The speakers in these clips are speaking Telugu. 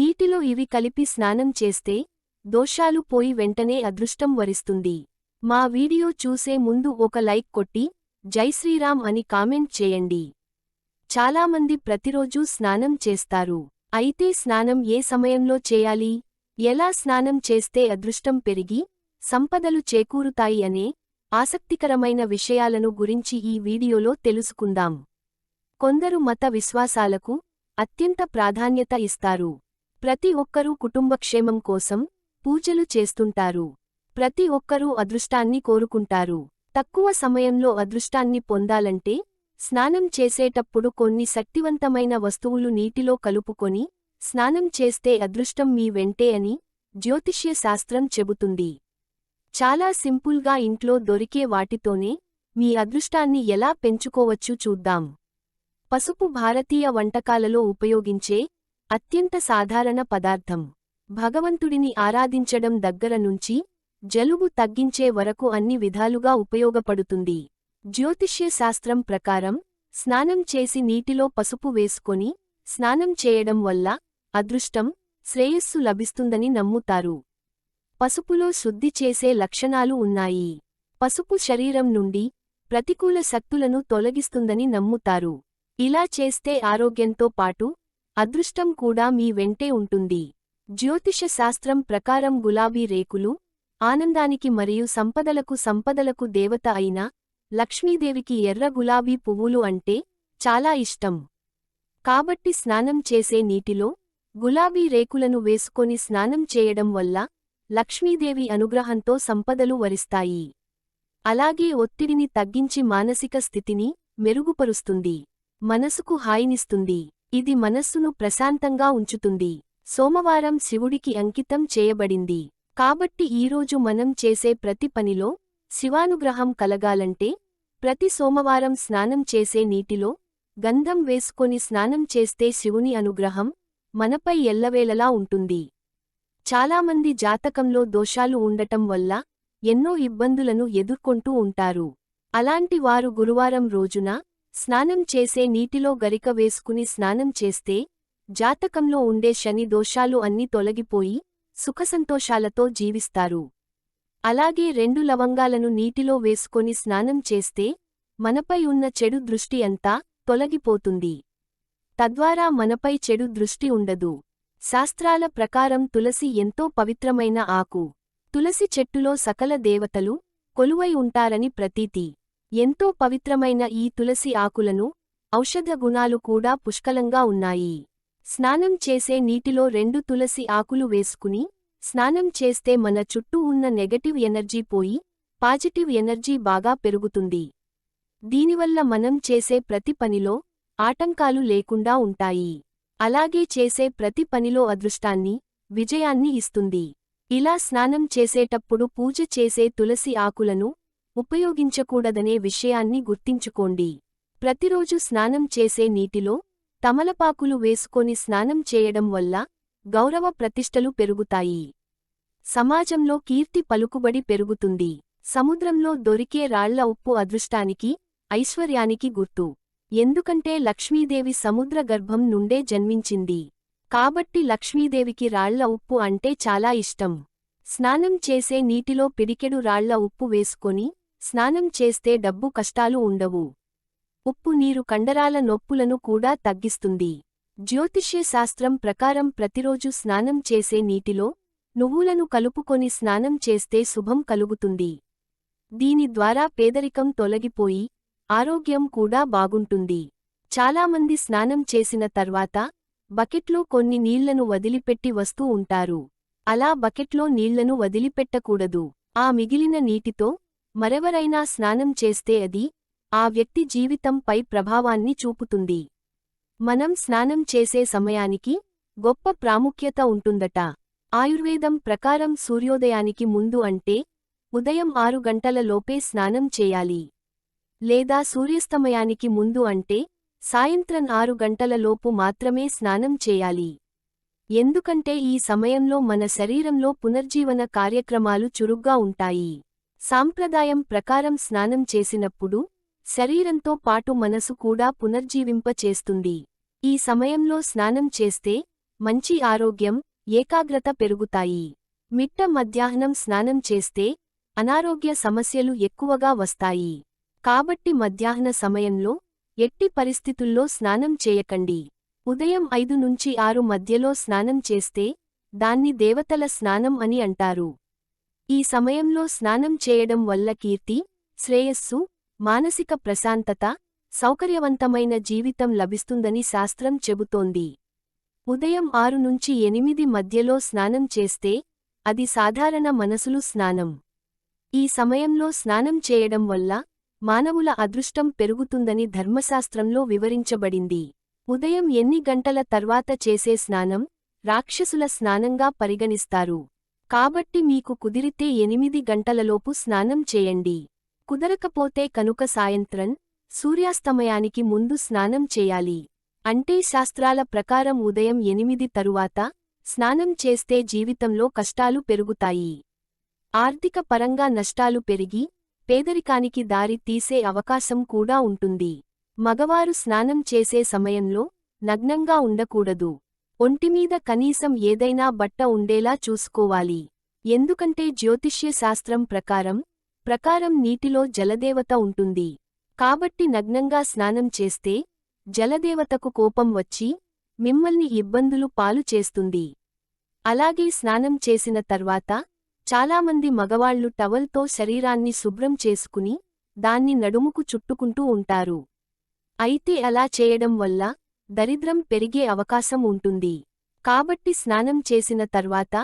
నీటిలో ఇవి కలిపి స్నానం చేస్తే దోషాలు పోయి వెంటనే అదృష్టం వరిస్తుంది. మా వీడియో చూసే ముందు ఒక లైక్ కొట్టి జై శ్రీరామ్ అని కామెంట్ చేయండి. చాలామంది ప్రతిరోజూ స్నానం చేస్తారు. అయితే స్నానం ఏ సమయంలో చేయాలి? ఎలా స్నానం చేస్తే అదృష్టం పెరిగి సంపదలు చేకూరుతాయి అనే ఆసక్తికరమైన విషయాలను గురించి ఈ వీడియోలో తెలుసుకుందాం. కొందరు మత విశ్వాసాలకు అత్యంత ప్రాధాన్యత ఇస్తారు. ప్రతి ఒక్కరూ కుటుంబక్షేమం కోసం పూజలు చేస్తుంటారు. ప్రతి ఒక్కరూ అదృష్టాన్ని కోరుకుంటారు. తక్కువ సమయంలో అదృష్టాన్ని పొందాలంటే స్నానం చేసేటప్పుడు కొన్ని శక్తివంతమైన వస్తువులు నీటిలో కలుపుకొని స్నానం చేస్తే అదృష్టం మీ వెంటే అని జ్యోతిష్య శాస్త్రం చెబుతుంది. చాలా సింపుల్గా ఇంట్లో దొరికే వాటితోనే మీ అదృష్టాన్ని ఎలా పెంచుకోవచ్చు చూద్దాం. పసుపు భారతీయ వంటకాలలో ఉపయోగించే అత్యంత సాధారణ పదార్థం. భగవంతుడిని ఆరాధించడం దగ్గర నుంచి జలుబు తగ్గించే వరకు అన్ని విధాలుగా ఉపయోగపడుతుంది. జ్యోతిష్య శాస్త్రం ప్రకారం స్నానం చేసి నీటిలో పసుపు వేసుకొని స్నానం చేయడం వల్ల అదృష్టం శ్రేయస్సు లభిస్తుందని నమ్ముతారు. పసుపులో శుద్ధి చేసే లక్షణాలు ఉన్నాయి. పసుపు శరీరం నుండి ప్రతికూల శక్తులను తొలగిస్తుందని నమ్ముతారు. ఇలా చేస్తే ఆరోగ్యంతో పాటు అదృష్టం కూడా మీ వెంటే ఉంటుంది. జ్యోతిష శాస్త్రం ప్రకారం గులాబీ రేకులు ఆనందానికి మరియు సంపదలకు సంపదలకు దేవత అయిన లక్ష్మీదేవికి ఎర్ర గులాబీ పువ్వులు అంటే చాలా ఇష్టం. కాబట్టి స్నానం చేసే నీటిలో గులాబీ రేకులను వేసుకొని స్నానం చేయడం వల్ల లక్ష్మీదేవి అనుగ్రహంతో సంపదలు వరిస్తాయి. అలాగే ఒత్తిడిని తగ్గించి మానసిక స్థితిని మెరుగుపరుస్తుంది. మనసుకు హాయినిస్తుంది. ఇది మనస్సును ప్రశాంతంగా ఉంచుతుంది. సోమవారం శివుడికి అంకితం చేయబడింది. కాబట్టి ఈరోజు మనం చేసే ప్రతి పనిలో శివానుగ్రహం కలగాలంటే ప్రతి సోమవారం స్నానం చేసే నీటిలో గంధం వేసుకొని స్నానం చేస్తే శివుని అనుగ్రహం మనపై ఎల్లవేళలా ఉంటుంది. చాలామంది జాతకంలో దోషాలు ఉండటం వల్ల ఎన్నో ఇబ్బందులను ఎదుర్కొంటూ ఉంటారు. అలాంటి వారు గురువారం రోజున స్నానం చేసే నీటిలో గరిక వేసుకుని స్నానం చేస్తే జాతకంలో ఉండే శని దోషాలు అన్నీ తొలగిపోయి సుఖసంతోషాలతో జీవిస్తారు. అలాగే రెండు లవంగాలను నీటిలో వేసుకొని స్నానం చేస్తే మనపై ఉన్న చెడు దృష్టి అంతా తొలగిపోతుంది. తద్వారా మనపై చెడు దృష్టి ఉండదు. శాస్త్రాల ప్రకారం తులసి ఎంతో పవిత్రమైన ఆకు. తులసి చెట్టులో సకల దేవతలు కొలువై ఉంటారని ప్రతీతి. ఎంతో పవిత్రమైన ఈ తులసి ఆకులను ఔషధ గుణాలు కూడా పుష్కలంగా ఉన్నాయి. స్నానం చేసే నీటిలో రెండు తులసి ఆకులు వేసుకుని స్నానం చేస్తే మన చుట్టూ ఉన్న నెగటివ్ ఎనర్జీ పోయి పాజిటివ్ ఎనర్జీ బాగా పెరుగుతుంది. దీనివల్ల మనం చేసే ప్రతి పనిలో ఆటంకాలు లేకుండా ఉంటాయి. అలాగే చేసే ప్రతి పనిలో అదృష్టాన్ని విజయాన్ని ఇస్తుంది. ఇలా స్నానం చేసేటప్పుడు పూజ చేసే తులసి ఆకులను ఉపయోగించకూడదనే విషయాన్ని గుర్తించుకోండి. ప్రతిరోజు స్నానం చేసే నీటిలో తమలపాకులు వేసుకొని స్నానం చేయడం వల్ల గౌరవ ప్రతిష్టలు పెరుగుతాయి. సమాజంలో కీర్తి పలుకుబడి పెరుగుతుంది. సముద్రంలో దొరికే రాళ్ళ ఉప్పు అదృష్టానికి ఐశ్వర్యానికి గుర్తు. ఎందుకంటే లక్ష్మీదేవి సముద్ర గర్భం నుండే జన్మించింది. కాబట్టి లక్ష్మీదేవికి రాళ్ళ ఉప్పు అంటే చాలా ఇష్టం. స్నానం చేసే నీటిలో పిడికెడు రాళ్ళ ఉప్పు వేసుకొని స్నానం చేస్తే డబ్బు కష్టాలు ఉండవు. ఉప్పు నీరు కండరాల నొప్పులను కూడా తగ్గిస్తుంది. జ్యోతిష్య శాస్త్రం ప్రకారం ప్రతిరోజు స్నానం చేసే నీటిలో నువ్వులను కలుపుకొని స్నానం చేస్తే శుభం కలుగుతుంది. దీని ద్వారా పేదరికం తొలగిపోయి ఆరోగ్యం కూడా బాగుంటుంది. చాలామంది స్నానం చేసిన తర్వాత బకెట్లో కొన్ని నీళ్ళను వదిలిపెట్టి వస్తూ ఉంటారు. అలా బకెట్లో నీళ్ళను వదిలిపెట్టకూడదు. ఆ మిగిలిన నీటితో మరెవరైనా స్నానం చేస్తే అది ఆ వ్యక్తి జీవితంపై ప్రభావాన్ని చూపుతుంది. మనం స్నానం చేసే సమయానికి గొప్ప ప్రాముఖ్యత ఉంటుందట. ఆయుర్వేదం ప్రకారం సూర్యోదయానికి ముందు అంటే ఉదయం ఆరు గంటల లోపే స్నానం చేయాలి. లేదా సూర్యాస్తమయానికి ముందు అంటే సాయంత్రం ఆరు గంటల లోపు మాత్రమే స్నానం చేయాలి. ఎందుకంటే ఈ సమయంలో మన శరీరంలో పునర్జీవన కార్యక్రమాలు చురుగ్గా ఉంటాయి. సాంప్రదాయం ప్రకారం స్నానం చేసినప్పుడు శరీరంతో పాటు మనసు కూడా పునర్జీవింప చేస్తుంది. ఈ సమయంలో స్నానం చేస్తే మంచి ఆరోగ్యం ఏకాగ్రత పెరుగుతాయి. మిట్ట మధ్యాహ్నం స్నానం చేస్తే అనారోగ్య సమస్యలు ఎక్కువగా వస్తాయి. కాబట్టి మధ్యాహ్న సమయంలో ఎట్టి పరిస్థితుల్లో స్నానం చేయకండి. ఉదయం ఐదు నుంచి ఆరు మధ్యలో స్నానం చేస్తే దాన్ని దేవతల స్నానం అని అంటారు. ఈ సమయంలో స్నానం చేయడం వల్ల కీర్తి శ్రేయస్సు మానసిక ప్రశాంతత సౌకర్యవంతమైన జీవితం లభిస్తుందని శాస్త్రం చెబుతోంది. ఉదయం ఆరు నుంచి ఎనిమిది మధ్యలో స్నానం చేస్తే అది సాధారణ మనసులు స్నానం. ఈ సమయంలో స్నానం చేయడం వల్ల మానవుల అదృష్టం పెరుగుతుందని ధర్మశాస్త్రంలో వివరించబడింది. ఉదయం ఎన్ని గంటల తర్వాత చేసే స్నానం రాక్షసుల స్నానంగా పరిగణిస్తారు? కాబట్టి మీకు కుదిరితే ఎనిమిది గంటలలోపు స్నానం చేయండి. కుదరకపోతే కనుక సాయంత్రం సూర్యాస్తమయానికి ముందు స్నానం చేయాలి. అంటే శాస్త్రాల ప్రకారం ఉదయం ఎనిమిది తరువాత స్నానం చేస్తే జీవితంలో కష్టాలు పెరుగుతాయి. ఆర్థిక పరంగా నష్టాలు పెరిగి పేదరికానికి దారి తీసే అవకాశం కూడా ఉంటుంది. మగవారు స్నానం చేసే సమయంలో నగ్నంగా ఉండకూడదు. ఒంటిమీద కనీసం ఏదైనా బట్ట ఉండేలా చూసుకోవాలి. ఎందుకంటే జ్యోతిష్య శాస్త్రం ప్రకారం ప్రకారం నీటిలో జలదేవత ఉంటుంది. కాబట్టి నగ్నంగా స్నానం చేస్తే జలదేవతకు కోపం వచ్చి మిమ్మల్ని ఇబ్బందులు పాలు చేస్తుంది. అలాగే స్నానం చేసిన తర్వాత చాలామంది మగవాళ్ళు టవల్తో శరీరాన్ని శుభ్రం చేసుకుని దాన్ని నడుముకు చుట్టుకుంటూ ఉంటారు. అయితే అలా చేయడం వల్ల దరిద్రం పెరిగే అవకాశం ఉంటుంది. కాబట్టి స్నానం చేసిన తర్వాత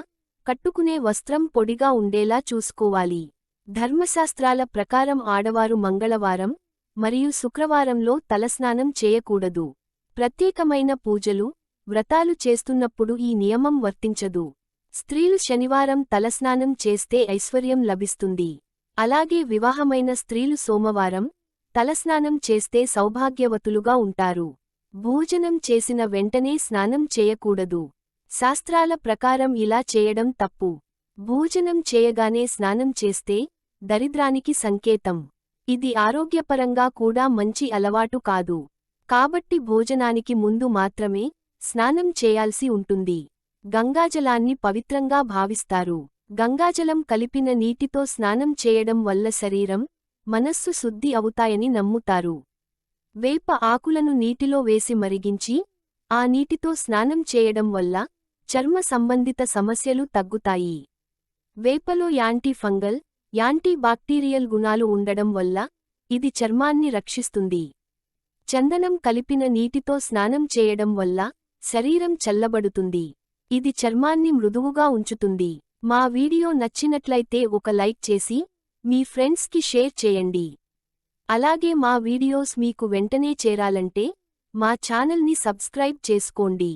కట్టుకునే వస్త్రం పొడిగా ఉండేలా చూసుకోవాలి. ధర్మశాస్త్రాల ప్రకారం ఆడవారు మంగళవారం మరియు శుక్రవారంలో తలస్నానం చేయకూడదు. ప్రత్యేకమైన పూజలు వ్రతాలు చేస్తున్నప్పుడు ఈ నియమం వర్తించదు. స్త్రీలు శనివారం తలస్నానం చేస్తే ఐశ్వర్యం లభిస్తుంది. అలాగే వివాహమైన స్త్రీలు సోమవారం తలస్నానం చేస్తే సౌభాగ్యవతులుగా ఉంటారు. భోజనం చేసిన వెంటనే స్నానం చేయకూడదు. శాస్త్రాల ప్రకారం ఇలా చేయడం తప్పు. భోజనం చేయగానే స్నానం చేస్తే దరిద్రానికి సంకేతం. ఇది ఆరోగ్యపరంగా కూడా మంచి అలవాటు కాదు. కాబట్టి భోజనానికి ముందు మాత్రమే స్నానం చేయాల్సి ఉంటుంది. గంగాజలాన్ని పవిత్రంగా భావిస్తారు. గంగాజలం కలిపిన నీటితో స్నానం చేయడం వల్ల శరీరం మనస్సు శుద్ధి అవుతాయని నమ్ముతారు. వేప ఆకులను నీటిలో వేసి మరిగించి ఆ నీటితో స్నానం చేయడం వల్ల చర్మ సంబంధిత సమస్యలు తగ్గుతాయి. వేపలో యాంటీ ఫంగల్ యాంటీ బాక్టీరియల్ గుణాలు ఉండడం వల్ల ఇది చర్మాన్ని రక్షిస్తుంది. చందనం కలిపిన నీటితో స్నానం చేయడం వల్ల శరీరం చల్లబడుతుంది. ఇది చర్మాన్ని మృదువుగా ఉంచుతుంది. మా వీడియో నచ్చినట్లయితే ఒక లైక్ చేసి మీ ఫ్రెండ్స్కి షేర్ చేయండి. అలాగే మా వీడియోస్ మీకు వెంటనే చేరాలంటే మా ఛానల్ని సబ్స్క్రైబ్ చేసుకోండి.